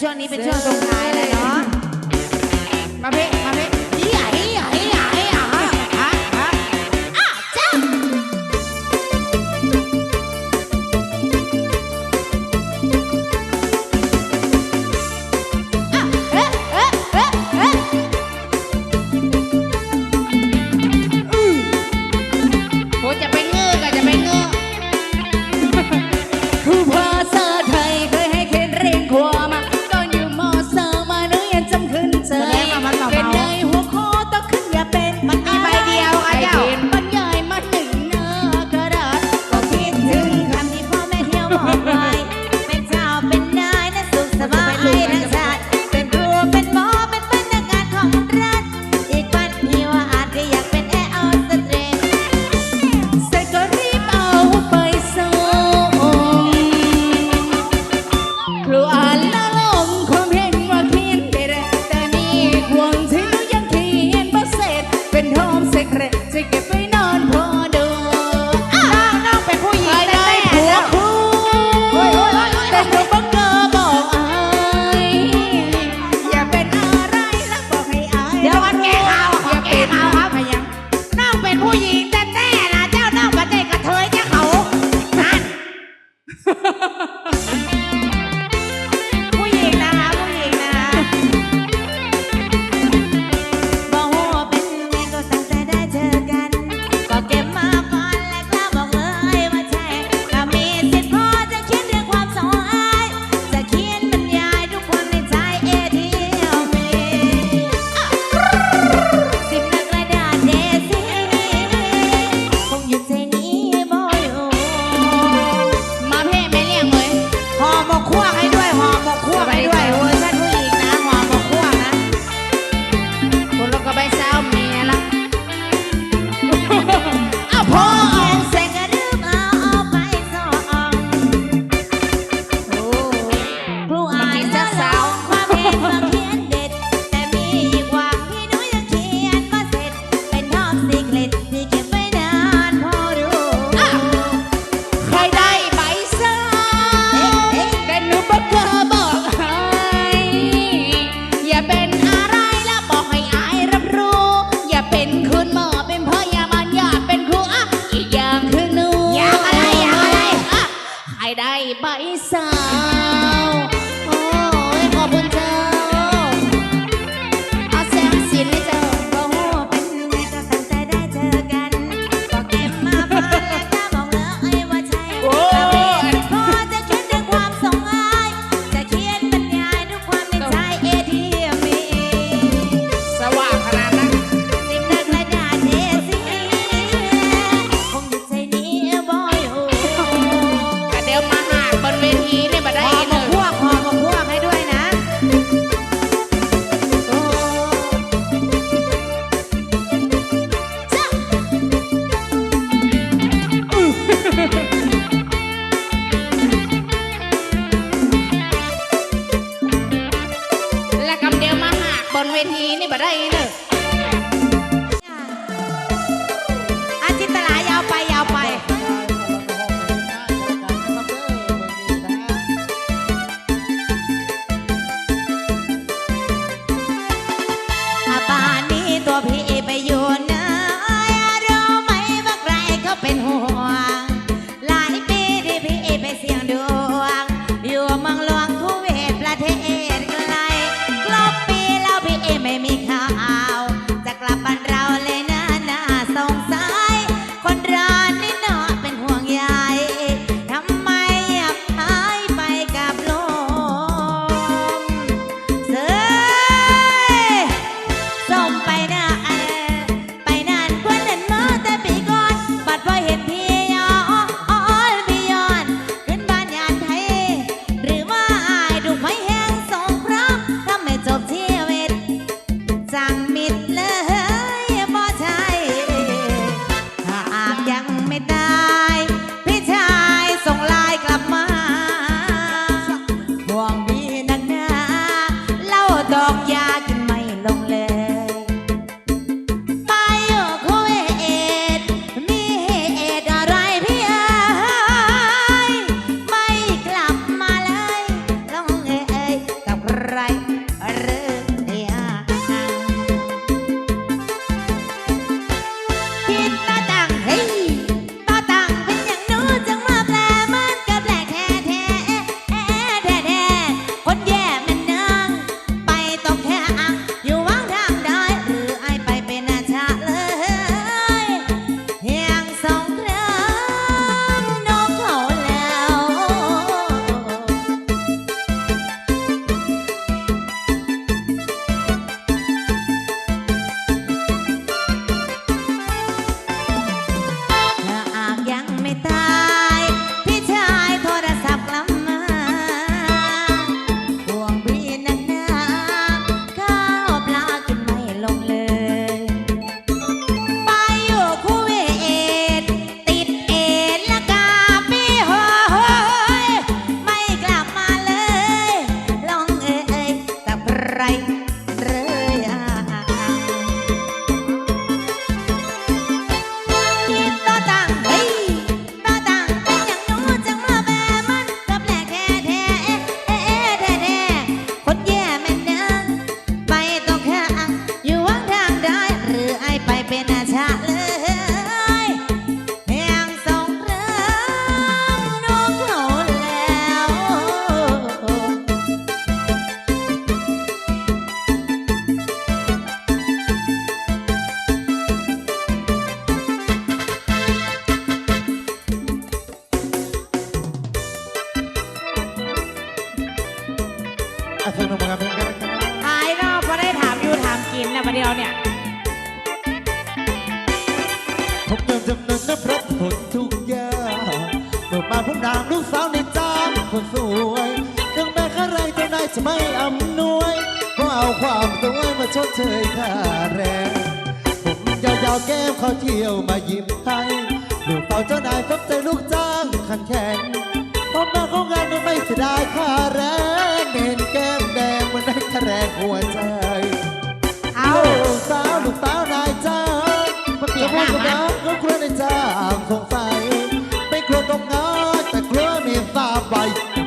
ช่วงนี้เป็นช่วงส่งท้ายเลยเนาะ ได้ใบสั่ ผมยอมจำนนนะเพราะทนทุกอย่างเมื่อมาผมนางลูกสาวในจ้างคนสวยถึงแม้ข้าไรเจ้านายจะไม่อำนวยก็เอาความสวยมาชดเชยค่าแรงผมยาวๆแก้มเขาเที่ยวมายิ้มให้ลูกเต่าเจ้านายทับใจลูกจ้างขันแข็งพอมาของงานนั้นไม่เสียดายค่าแรงเห็นแก้มแดงมันได้ค่าแรงหัวใจ เอาลูกสาวลูกสาวนายจ้า งมาเปลี่ยนหน้ามาก็กลัวในจ้างสงสัยไม่กลัวตรงงานแต่กลัวมีทราใบ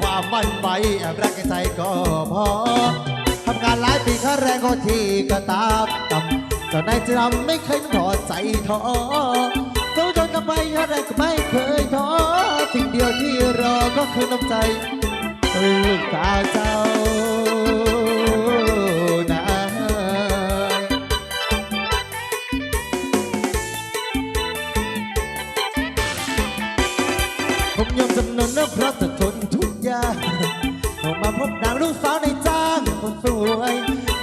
ความมั่นใจแอบรักในใจก็พอทำงานหลายปีค่าแรงก็ทีก็ตามต่ำเจ้านายจะทำไม่เคยถอดใจท้อสู้จนทำไมค่าแรก็ไม่เคยท้อสิ่งเดียวที่รอก็คือน้ำใจลูกสาเจ้า เพราะจะทนทุกอย่างออกมาพบนางลูกสาวในจ้างคนสวย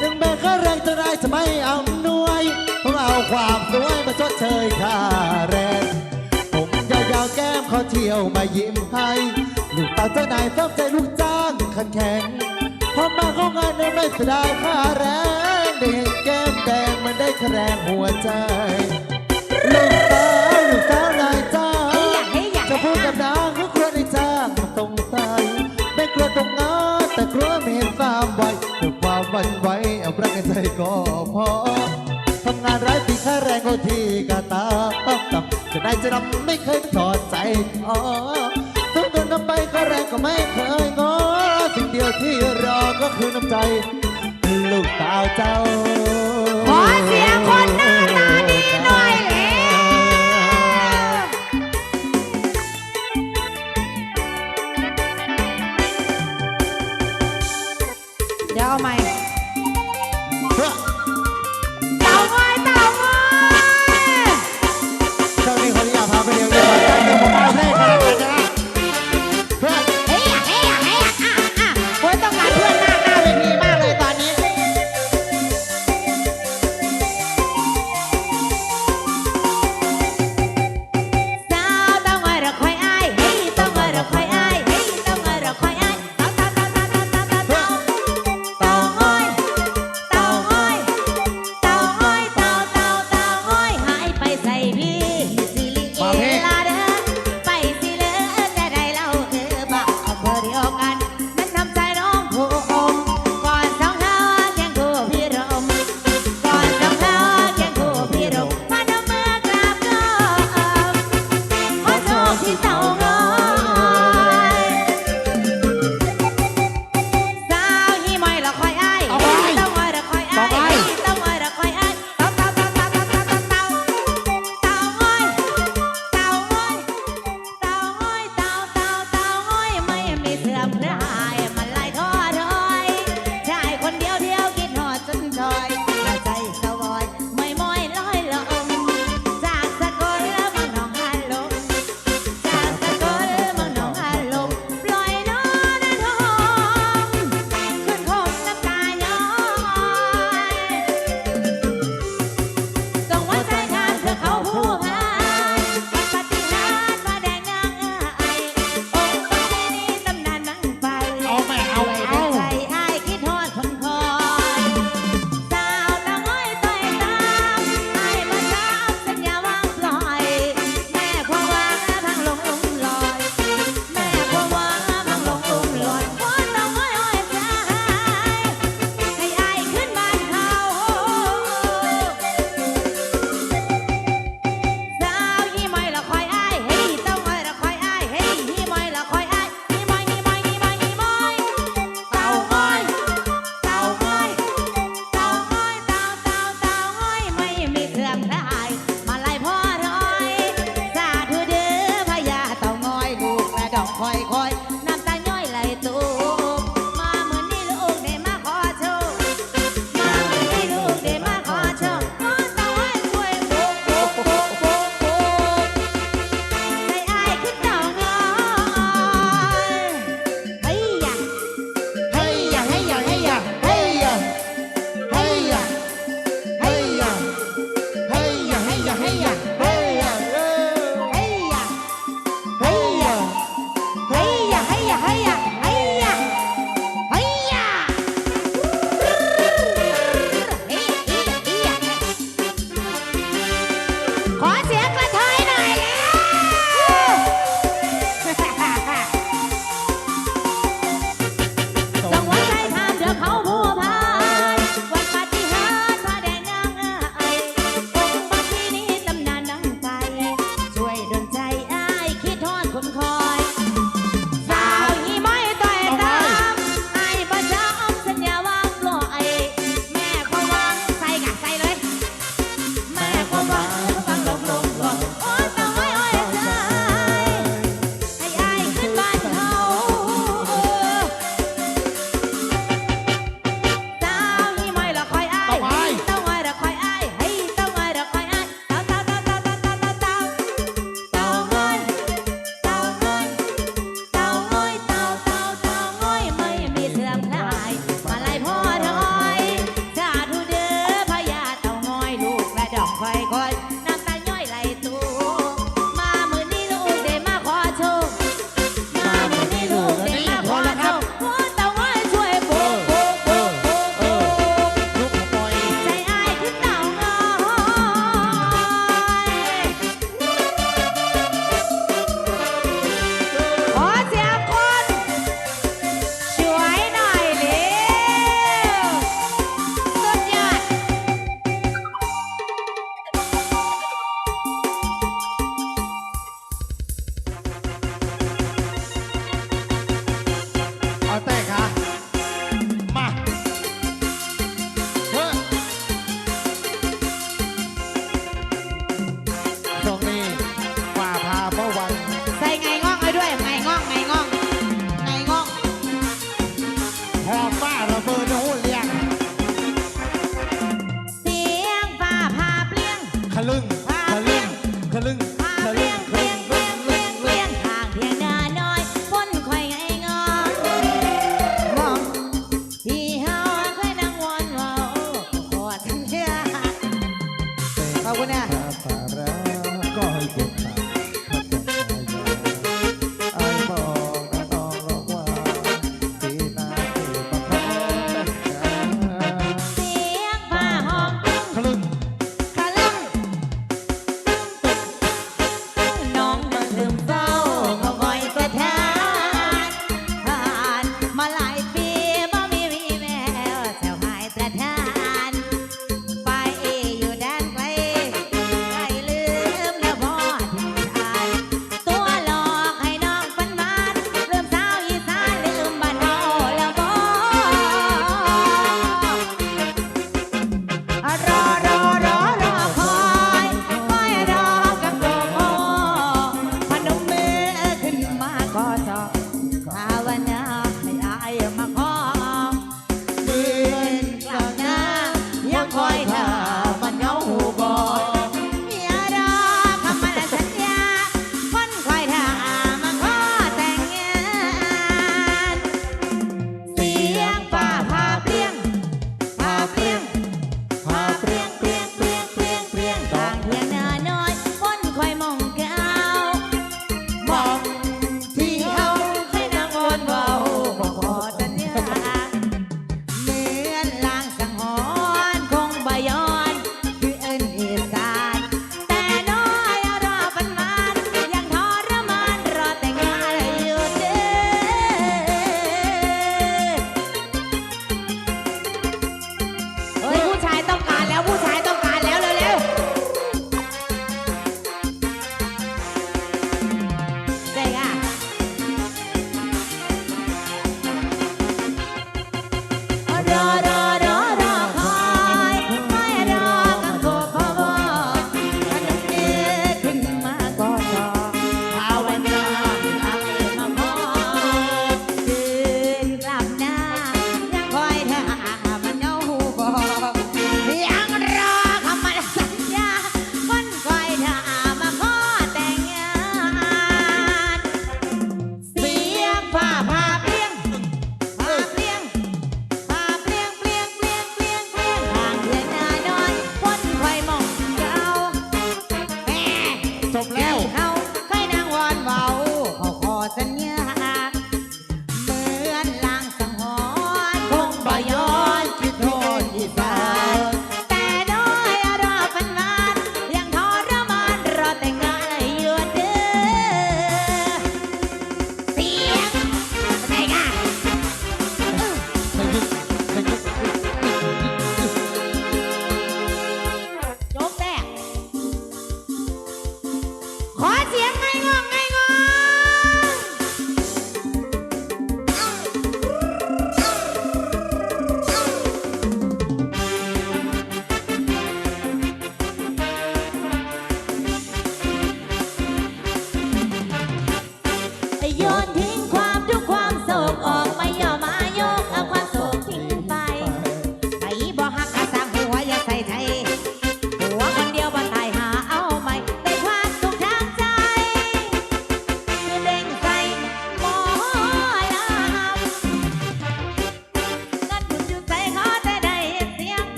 ถึงแม้ข้าแรงจะได้จะไม่อำนวยผมเอาความสวยมาชดเชยค่าแรงผมยาวๆแก้มเขาเที่ยวมายิ้มให้ลูกตาเจ้านายซ้ำใจลูกจ้างขันแข็งพอมาเข้างานนั้นไม่เสียดายค่าแรงได้เห็นแก้มแดงมันได้คะแนนหัวใจลูกสาวลูกสาวนายจ้างอยากให้อยากจะพูดกับนา ไม่กงานแต่กลัวไม่เห็นสามไว้เพื่อความหวันไหวเอารักในใจก็พอทำงานร้ายปีค่าแรงก็ทีกาตาปับตับจะได้จะนำไม่เคยถอดใจอ๋อทุกเงินนำไปค่าแรงก็ไม่เคยงอสิ่งเดียวที่รอก็คือน้ำใจ ลูกสาวเจ้า ขอเสียงคนหน้าตา ใหม่